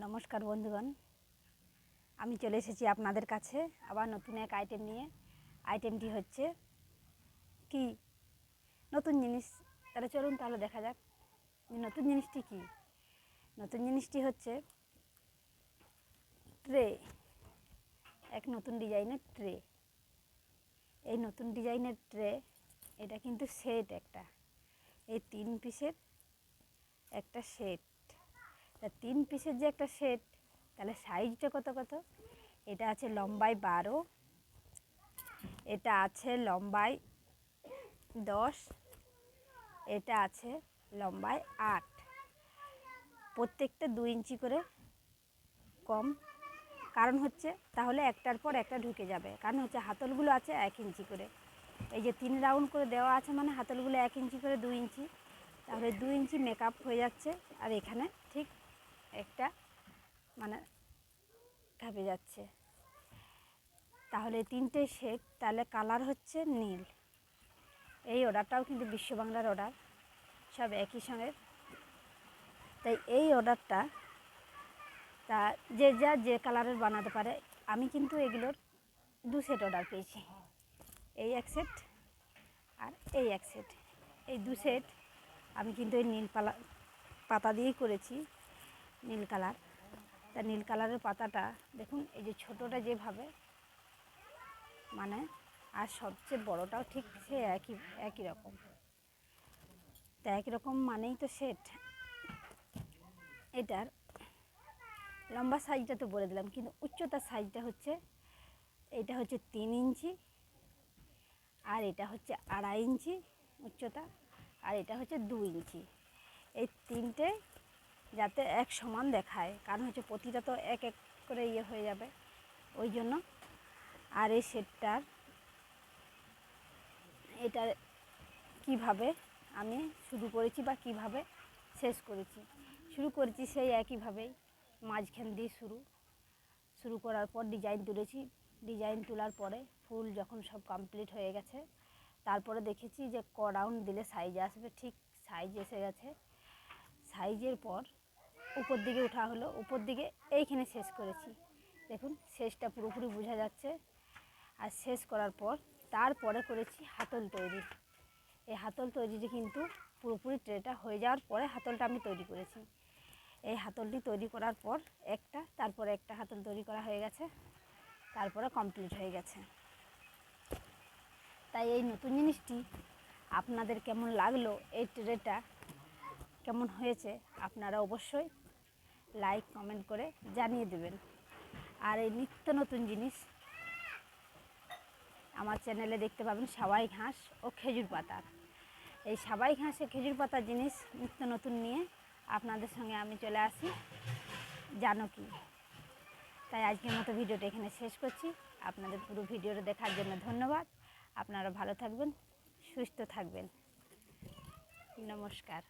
নমস্কার বন্ধুগণ। আমি চলে এসেছি আপনাদের কাছে আবার নতুন এক আইটেম নিয়ে। আইটেমটি হচ্ছে কি? নতুন জিনিস। তাহলে চলুন তাহলে দেখা যাক নতুন জিনিসটি কি? নতুন জিনিসটি হচ্ছে ট্রে। এক নতুন ডিজাইনের ট্রে। এই নতুন ডিজাইনের ট্রে, এটা কিন্তু সেট একটা। এই তিন পিসের একটা সেট তা তিন পিসের যে একটা সেট তাহলে সাইজটা কত কত? এটা আছে লম্বায় বারো, এটা আছে লম্বায় দশ, এটা আছে লম্বায় আট। প্রত্যেকটা দু ইঞ্চি করে কম। কারণ হচ্ছে, তাহলে একটার পর একটা ঢুকে যাবে। কারণ হচ্ছে হাতলগুলো আছে এক ইঞ্চি করে। এই যে তিন রাউন্ড করে দেওয়া আছে মানে হাতলগুলো এক ইঞ্চি করে দু ইঞ্চি। তাহলে দু ইঞ্চি মেকআপ হয়ে যাচ্ছে। আর এখানে ঠিক একটা মানে ঘাপে যাচ্ছে। তাহলে তিনটে শেড, তাহলে কালার হচ্ছে নীল। এই অর্ডারটাও কিন্তু বিশ্ব বাংলার অর্ডার, সব একই সঙ্গে। তাই এই অর্ডারটা তা যে যা যে কালারের বানাতে পারে, আমি কিন্তু এগুলোর দু সেট অর্ডার পেয়েছি। এই এক সেট আর এই এক সেট। এই দু সেট আমি কিন্তু এই নীল পালা পাতা দিয়েই করেছি। নীল কালার। তা নীল কালারের পাতাটা, দেখুন, এই যে ছোটোটা যেভাবে মানে আর সবচেয়ে বড়টাও ঠিক সে একই একই রকম। তা একই রকম মানেই তো সেট এটার লম্বা সাইজটা তো বলে দিলাম, কিন্তু উচ্চতার সাইজটা হচ্ছে, এটা হচ্ছে তিন ইঞ্চি, আর এটা হচ্ছে আড়াই ইঞ্চি উচ্চতা, আর এটা হচ্ছে দু ইঞ্চি। এই তিনটে যাতে এক সমান দেখায়। কারণ হচ্ছে প্রতিটা তো এক এক করে ইয়ে হয়ে যাবে। ওই জন্য আর এই সেটটার এটা কীভাবে আমি শুরু করেছি বা কীভাবে শেষ করেছি? শুরু করেছি সেই একইভাবেই মাঝখান দিয়ে শুরু। শুরু করার পর ডিজাইন তুলেছি। ডিজাইন তোলার পরে ফুল যখন সব কমপ্লিট হয়ে গেছে, তারপরে দেখেছি যে ক রাউন্ড দিলে সাইজ আসবে। ঠিক সাইজ এসে গেছে। সাইজের পর উপর দিকে ওঠা হলো। উপর দিকে এইখানে শেষ করেছি। দেখুন, শেষটা পুরোপুরি বোঝা যাচ্ছে। আর শেষ করার পর তারপরে করেছি হাতল তৈরি। এই হাতল তৈরিটি কিন্তু পুরোপুরি ট্রেটা হয়ে যাওয়ার পরে হাতলটা আমি তৈরি করেছি। এই হাতলটি তৈরি করার পর একটা, তারপরে একটা হাতল তৈরি করা হয়ে গেছে। তারপরে কমপ্লিট হয়ে গেছে। তাই এই নতুন জিনিসটি আপনাদের কেমন লাগল? এই ট্রেটা কেমন হয়েছে আপনারা অবশ্যই লাইক কমেন্ট করে জানিয়ে দেবেন। আর এই নিত্য নতুন জিনিস আমার চ্যানেলে দেখতে পাবেন সাবাই ঘাস ও খেজুর পাতার এই সাবাই ঘাসে খেজুর পাতার জিনিস নিত্য নতুন নিয়ে আপনাদের সঙ্গে আমি চলে আসি। জানো কি? তাই আজকের মতো ভিডিওটা এখানে শেষ করছি। আপনাদের পুরো ভিডিওটা দেখার জন্য ধন্যবাদ। আপনারা ভালো থাকবেন, সুস্থ থাকবেন। নমস্কার।